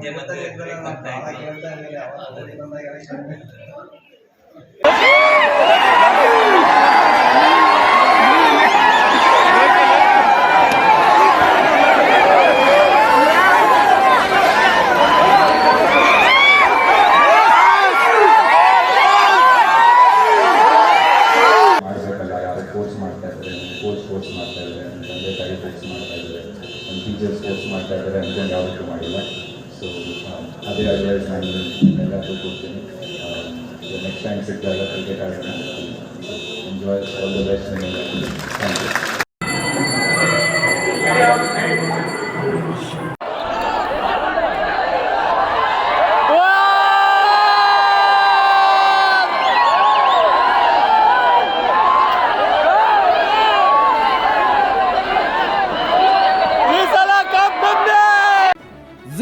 Dia betul-betul ನನ್ನ ತಂದೆ ತಾಯಿ ಕೋರ್ಸ್ ಮಾಡ್ತಾ ಇದ್ದಾರೆ ನನ್ನ ಟೀಚರ್ಸ್ ಕೋರ್ಸ್ ಮಾಡ್ತಾ ಇದ್ದಾರೆ ಅಂದ್ಕೊಂಡು ಯಾವತ್ತೂ ಮಾಡಿಲ್ಲ ಸೊ ಅದೇ ಅಡ್ವೈಸ್ ನಾನು ಎಲ್ಲರಿಗೂ ಕೊಡ್ತೀನಿ ನೆಕ್ಸ್ಟ್ ಟೈಮ್ ಸಿಕ್ಕಿದಾಗ ಕ್ರಿಕೆಟ್ ಆಡೋಣ enjoy all the best thank you